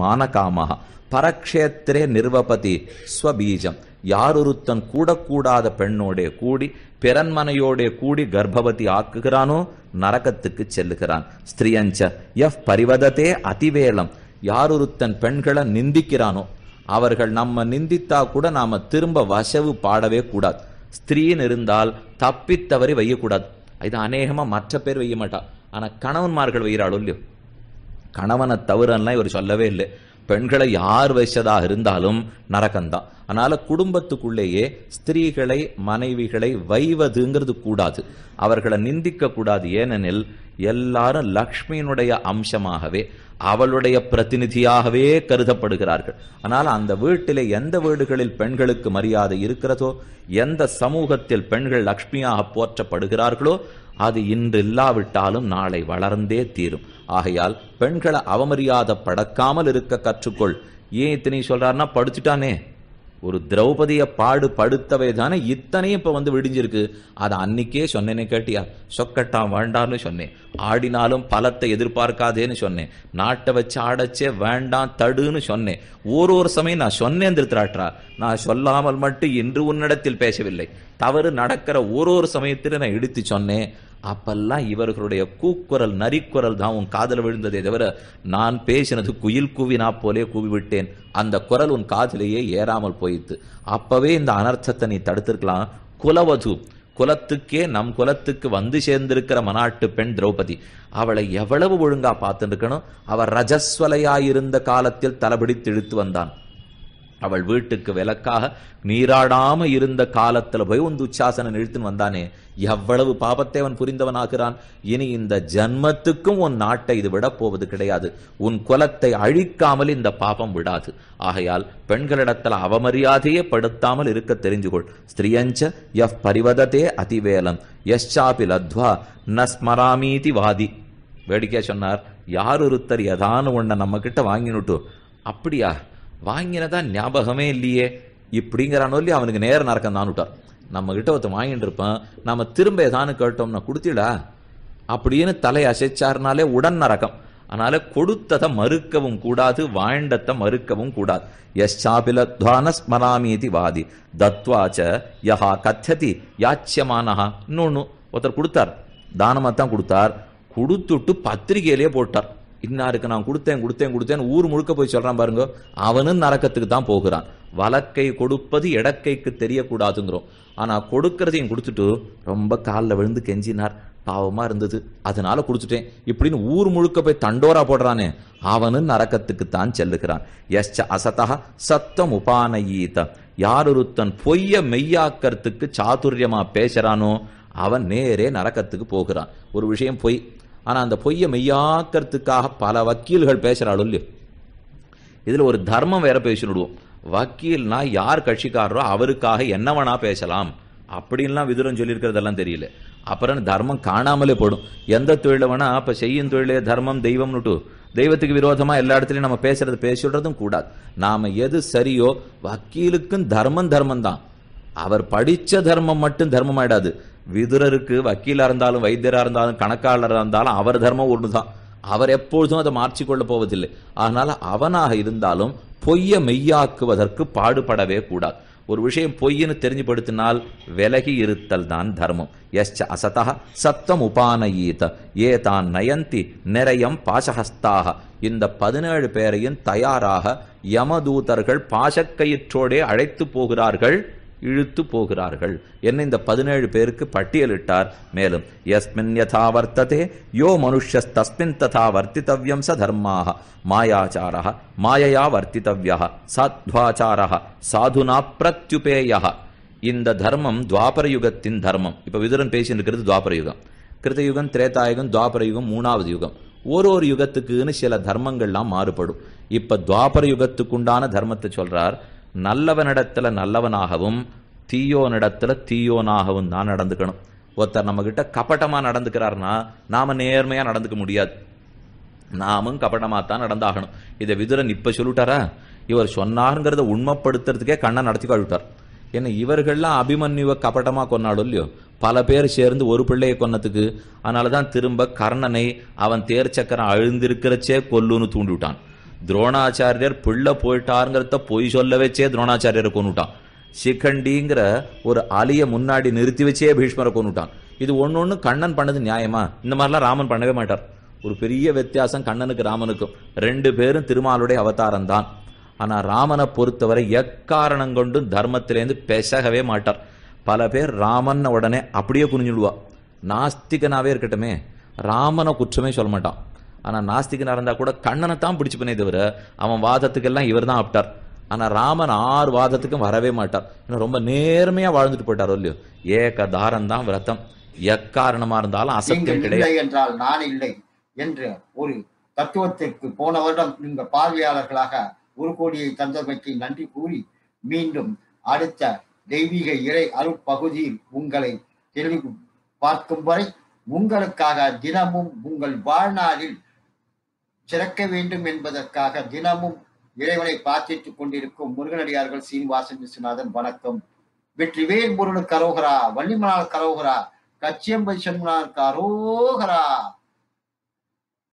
மானகாமஹ. பரக்ஷேத்திரே நிர்வபதி ஸ்வபீஜம். யாரொருத்தன் கூடக்கூடாத பெண்ணோடே கூடி பிறன்மனையோடே கூடி கர்ப்பவதி ஆக்குகிறானோ நரகத்துக்கு செல்லுகிறான். ஸ்திரியஞ்ச எஃப் பரிவதத்தே அதிவேலம் யாரொருத்தன் பெண்களை நிந்திக்கிறானோ அவர்கள் நம்ம நிந்தித்தா கூட நாம திரும்ப வசவு பாடவே கூடாது. ஸ்திரீன்னு இருந்தால் தப்பித்தவரை வையக்கூடாது. இது அநேகமா மற்ற பேர் வைய மாட்டா ஆனா கணவன்மார்கள் வைகிறாளோ இல்லையோ? கணவனை தவிரன்னா இவர் சொல்லவே இல்லை. பெண்களை யார் வச்சதாக இருந்தாலும் நரகம்தான். அதனால குடும்பத்துக்குள்ளேயே ஸ்திரீகளை மனைவிகளை வைவதுங்கிறது கூடாது. அவர்களை நிந்திக்க கூடாது ஏனெனில் எல்லாரும் லக்ஷ்மியினுடைய அம்சமாகவே அவளுடைய பிரதிநிதியாகவே கருதப்படுகிறார்கள். ஆனால் அந்த வீட்டிலே எந்த வீடுகளில் பெண்களுக்கு மரியாதை இருக்கிறதோ எந்த சமூகத்தில் பெண்கள் லக்ஷ்மியாக போற்றப்படுகிறார்களோ அது இன்று இல்லாவிட்டாலும் நாளை வளர்ந்தே தீரும். ஆகையால் பெண்களை அவமரியாதை படக்காமல் இருக்க கற்றுக்கொள். ஏன் இத்தனை சொல்றாருன்னா படிச்சுட்டானே. ஒரு திரௌபதிய பாடு படுத்தவை தானே இத்தனையும் இப்ப வந்து விடிஞ்சிருக்கு. அதை அன்னைக்கே சொன்னேனே கேட்டியா? சொக்கட்டான் வேண்டான்னு சொன்னேன். ஆடினாலும் பலத்தை எதிர்பார்க்காதேன்னு சொன்னேன். நாட்டை வச்சு ஆடச்சே வேண்டாம் தடுன்னு சொன்னேன். ஒரு ஒரு சமயம் நான் சொன்னேன் திருத்தராட்டா நான் சொல்லாமல் மட்டும் இன்று உன்னிடத்தில் பேசவில்லை. தவறு நடக்கிற ஒரு ஒரு சமயத்தில் நான் எடுத்து சொன்னேன். அப்பெல்லாம் இவர்களுடைய கூக்குரல் நரிக்குரல் தான் உன் காதல விழுந்ததே தவிர நான் பேசினது குயில் கூவினா போலே கூவிவிட்டேன். அந்த குரல் உன் காதிலேயே ஏறாமல் போயிட்டு அப்பவே இந்த அனர்த்தத்தை நீ தடுத்திருக்கலாம். குலவது குலத்துக்கே நம் குலத்துக்கு வந்து சேர்ந்திருக்கிற மனாட்டு பெண் திரௌபதி. அவளை எவ்வளவு ஒழுங்கா பார்த்துருக்கணும்? அவள் ரஜஸ்வலையாயிருந்த காலத்தில் தலைபிடித்து இழுத்து வந்தான். அவள் வீட்டுக்கு விளக்காக நீராடாம இருந்த காலத்துல போய் வந்து உச்சாசனம் இழுத்துன்னு வந்தானே. எவ்வளவு பாபத்தை அவன் புரிந்தவனாகிறான்? இனி இந்த ஜன்மத்துக்கும் உன் நாட்டை இது விட போவது கிடையாது. உன் குலத்தை அழிக்காமல் இந்த பாபம் விடாது. ஆகையால் பெண்களிடத்தில் அவமரியாதையே படுத்தாமல் இருக்க தெரிஞ்சுகொள். ஸ்திரியஞ்ச எஃப் பரிவதத்தே அதிவேலம். யஷாபி லத்வா ந ஸ்மராமீதி வாதி. வேடிக்கையா சொன்னார். யார் ஒருத்தர் எதான ஒன்ன நம்ம கிட்ட வாங்கினுட்டு அப்படியா? வாங்கினதா ஞாபகமே இல்லையே. இப்படிங்கிறானோ இல்லையா அவனுக்கு நேர நரக்கம் தான் விட்டார் நம்ம கிட்ட ஒருத்தன் வாங்கிட்டு இருப்பான். நம்ம திரும்ப ஏதானு கேட்டோம்னா கொடுத்திடா அப்படின்னு தலை அசைச்சாருனாலே உடன் நரகம் அதனால கொடுத்ததை மறுக்கவும் கூடாது வாழ்ந்தத்தை மறுக்கவும் கூடாது. யஷாபிலத்வான ஸ்மராமீதி வாதி. தத்வாச்ச யஹா கத்ததி யாச்சியமானஹா. இன்னொன்னு ஒருத்தர் கொடுத்தார். தானமாக தான் கொடுத்தார். கொடுத்துட்டு பத்திரிகையிலேயே போட்டார். இன்னாருக்கு நான் கொடுத்தேன் கொடுத்தேன் கொடுத்தேன் ஊர் முழுக்க போய் சொல்றான் பாருங்க. அவனும் நரக்கத்துக்கு தான் போகிறான். வழக்கை கொடுப்பது இடக்கைக்கு தெரியக்கூடாதுங்கிறோம். ஆனா கொடுக்கறதையும் கொடுத்துட்டு ரொம்ப காலில் விழுந்து கெஞ்சினார். பாவமா இருந்தது. அதனால குடிச்சுட்டேன் இப்படின்னு ஊர் முழுக்க போய் தண்டோரா போடுறானே. அவனும் நரக்கத்துக்கு தான் செல்லுகிறான். எஸ்ச அசதா சத்தம் உபானயீத. யாரொருத்தன் பொய்ய மெய்யாக்கறதுக்கு சாதுரியமா பேசுறானோ அவன் நேரே நரக்கத்துக்கு போகிறான். ஒரு விஷயம் பொய் ஆனா அந்த பொய்யை மெய்யாக்கிறதுக்காக பல வக்கீல்கள் பேசுறாளோ இல்லையோ. இதுல ஒரு தர்மம் வேற பேசிவிடுவோம் வக்கீல்னா யார் கட்சிக்காரரோ அவருக்காக என்னவனா பேசலாம். அப்படின்லாம் விதுரம் சொல்லியிருக்கிறதெல்லாம் தெரியல. அப்புறம் தர்மம் காணாமலே போடும். எந்த தொழில வேணா அப்ப செய்யும் தொழிலே தர்மம் தெய்வம்னுட்டு தெய்வத்துக்கு விரோதமா எல்லா இடத்துலயும் நம்ம பேசுறது பேசிடுறதும் கூடாது. நாம எது சரியோ வக்கீலுக்கும் தர்மம் தர்மம் தான் அவர் படிச்ச தர்மம் மட்டும் தர்மம் ஆயிடாது விதுரருக்கு வக்கீலா இருந்தாலும் வைத்தியரா இருந்தாலும் கணக்காளராக இருந்தாலும் அவர் தர்மம் ஒண்ணுதான். அவர் எப்பொழுதும் அதை மாற்றிக்கொள்ள போவதில்லை. அதனால அவனாக இருந்தாலும் பொய்ய மெய்யாக்குவதற்கு பாடுபடவே கூடாது. ஒரு விஷயம் பொய்ன்னு தெரிஞ்சுபடுத்தினால் விலகி இருத்தல் தான் தர்மம். எஸ்ச அசதா சத்தம் உபானயீத. ஏ தான் நயந்தி நிறையம் பாசஹஸ்தாக. இந்த பதினேழு பேரையும் தயாராக யமதூதர்கள் பாசக்கயிற்றோடே அழைத்து போகிறார்கள். இழுத்து போகிறார்கள். என்ன இந்த பதினேழு பேருக்கு பட்டியலிட்டார். மேலும் எஸ்மின் யதா வர்த்ததே யோ மனுஷ்யஸ் தஸ்மின் ததா வர்த்தித்தவ்யம் ச தர்மாக மாயாச்சார மாயையா வர்த்தித்தவ்யா சத்வாச்சார சாதுனா பிரத்யுபேய இந்த தர்மம் துவாபர யுகத்தின் தர்மம். இப்போ விதுரன் பேசிட்டு இருக்கிறது துவாபர யுகம் கிருதயுகம் திரேதாயுகம் துவாபர யுகம் மூணாவது யுகம். ஒரு ஒரு யுகத்துக்குன்னு சில தர்மங்கள்லாம் மாறுபடும். இப்போ துவாபர யுகத்துக்குண்டான தர்மத்தை சொல்றார். நல்லவனிடத்துல நல்லவனாகவும் தீயோனிடத்துல தீயோனாகவும் தான் நடந்துக்கணும். ஒருத்தர் நம்ம கிட்ட கபட்டமா நடந்துக்கிறார்னா நாம நேர்மையா நடந்துக்க முடியாது. நாமும் கபடமா தான் நடந்தாகணும். இதை விதுரன் இப்ப சொல்லிட்டாரா? இவர் சொன்னாருங்கிறத உண்மைப்படுத்துறதுக்கே கண்ணை நடத்தி கழுவிட்டார். ஏன்னா இவர்கள்லாம் அபிமன்யுவை கபட்டமா கொண்டாடும் இல்லையோ? பல பேர் சேர்ந்து ஒரு பிள்ளையை கொன்னதுக்கு அதனாலதான் திரும்ப கர்ணனை அவன் தேர் சக்கரம் அழுந்திருக்கிறச்சே கொல்லுன்னு தூண்டிவிட்டான். துரோணாச்சாரியர் பிள்ளை போயிட்டாருங்கிறத பொய் சொல்ல வச்சே துரோணாச்சாரியரை கொண்டுட்டான் சிக்கண்டிங்கிற ஒரு அலிய முன்னாடி நிறுத்தி வச்சே பீஷ்மரை கொண்டுட்டான் இது ஒன்று ஒன்று கண்ணன் பண்ணது நியாயமா? இந்த மாதிரிலாம் ராமன் பண்ணவே மாட்டார். ஒரு பெரிய வித்தியாசம் கண்ணனுக்கு ராமனுக்கும். ரெண்டு பேரும் திருமாலுடைய அவதாரம் தான் ஆனால் ராமனை பொறுத்தவரை எக்காரணம் கொண்டும் தர்மத்திலேருந்து பெசகவே மாட்டார். பல பேர் ராமன் உடனே அப்படியே குனிஞ்சுடுவா. நாஸ்திகனாவே இருக்கட்டுமே ராமனை குற்றமே சொல்ல மாட்டான். ஆனா நாஸ்திகனா இருந்தா கூட கண்ணனை தான் பிடிச்சு பண்ணே தவிர அவன் வாதத்துக்கெல்லாம் இவர் தான் ஆப்டார். ஆனா ராமன் ஆறு வாதத்துக்கும் வரவே மாட்டார். ஏன்னா ரொம்ப நேர்மையா வாழ்ந்துட்டு போயிட்டாரோ இல்லையோ? ஏக தாரம் தான் விரதம். எக்காரணமா இருந்தாலும் அசத்தியம் கிடையாது இல்லை என்றால் நான் இல்லை என்ற ஒரு தத்துவத்திற்கு போன வருடம் நீங்க பார்வையாளர்களாக ஒரு கோடியை தந்தமைக்கு நன்றி கூறி மீண்டும் அடுத்த தெய்வீக இறை அருட்பகுதியில் உங்களை தெளிவு பார்க்கும் வரை உங்களுக்காக தினமும் உங்கள் வாழ்நாளில் சிறக்க வேண்டும் என்பதற்காக தினமும் இறைவனை பிரார்த்தித்துக் கொண்டிருக்கும் முருகனடியார்கள் சீனிவாசன் விஸ்வநாதன் வணக்கம். வெற்றிவேல் முருகனுக்கு கரோகரா வள்ளிமனால் கரோகரா கச்சியம்பை சண்முனாருக்கு அரோகரா.